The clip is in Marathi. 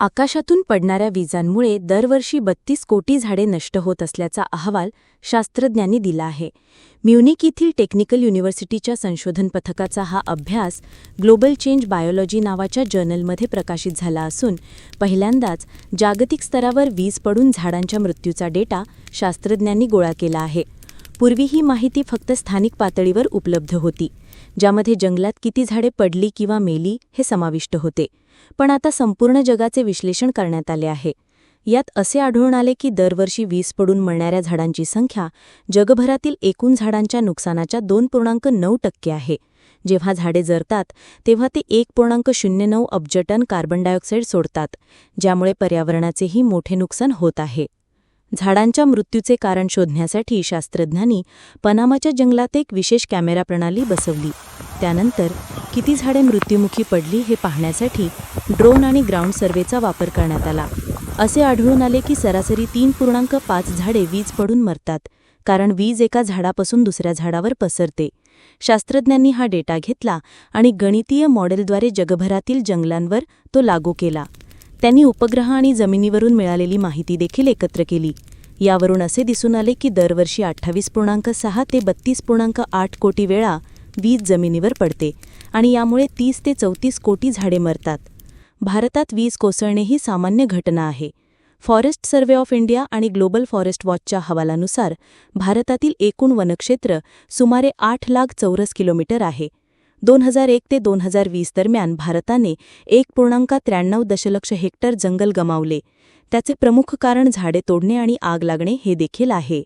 आकाशातून पडणाऱ्या विजांमुळे दरवर्षी बत्तीस कोटी झाडे नष्ट होत असल्याचा अहवाल शास्त्रज्ञांनी दिला आहे. म्युनिक येथील टेक्निकल युनिव्हर्सिटीच्या संशोधन पथकाचा हा अभ्यास ग्लोबल चेंज बायोलॉजी नावाच्या जर्नलमध्ये प्रकाशित झाला असून पहिल्यांदाच जागतिक स्तरावर वीज पडून झाडांच्या मृत्यूचा डेटा शास्त्रज्ञांनी गोळा केला आहे. पूर्वी ही माहिती फक्त स्थानिक पातळीवर उपलब्ध होती ज्यामध्ये जंगलात किती झाडे पडली किंवा मेली हे समाविष्ट होते. पण आता संपूर्ण जगाचे विश्लेषण करण्यात आले आहे. यात असे आढळून आले की दरवर्षी वीस पडून मळणाऱ्या झाडांची संख्या जगभरातील एकूण झाडांच्या नुकसानाच्या दोन पूर्णांक नऊ टक्के आहे. जेव्हा झाडे जरतात तेव्हा ते एक पूर्णांक शून्य नऊ अब्ज टन कार्बन डायऑक्साईड सोडतात ज्यामुळे पर्यावरणाचेही मोठे नुकसान होत आहे. झाडांच्या मृत्यूचे कारण शोधण्यासाठी शास्त्रज्ञांनी पनामाच्या जंगलात एक विशेष कॅमेरा प्रणाली बसवली. त्यानंतर किती झाडे मृत्युमुखी पडली हे पाहण्यासाठी ड्रोन आणि ग्राउंड सर्वेचा वापर करण्यात आला. असे आढळून आले की सरासरी तीन पूर्णांक पाच झाडे वीज पडून मरतात कारण वीज एका झाडापासून दुसऱ्या झाडावर पसरते. शास्त्रज्ञांनी हा डेटा घेतला आणि गणितीय मॉडेलद्वारे जगभरातील जंगलांवर तो लागू केला. त्यांनी उपग्रह आणि जमिनीवरून मिळालेली माहिती देखील एकत्र केली. यावरून असे दिसून आले की दरवर्षी अठ्ठावीस पूर्णांक सहा ते बत्तीस पूर्णांक आठ कोटी वेळा वीज जमिनीवर पडते आणि यामुळे तीस ते चौतीस कोटी झाडे मरतात. भारतात वीज कोसळणे ही सामान्य घटना आहे. फॉरेस्ट सर्व्हे ऑफ इंडिया आणि ग्लोबल फॉरेस्ट वॉचच्या हवालानुसार भारतातील एकूण वनक्षेत्र सुमारे आठ लाख चौरस किलोमीटर आहे. दोन हजार एक ते दोन हजार वीस दरम्यान भारताने एक पूर्णांक त्र्याण्णव दशलक्ष हेक्टर जंगल गमावले. त्याचे प्रमुख कारण झाडे तोडणे आणि आग लागणे हे देखील आहे.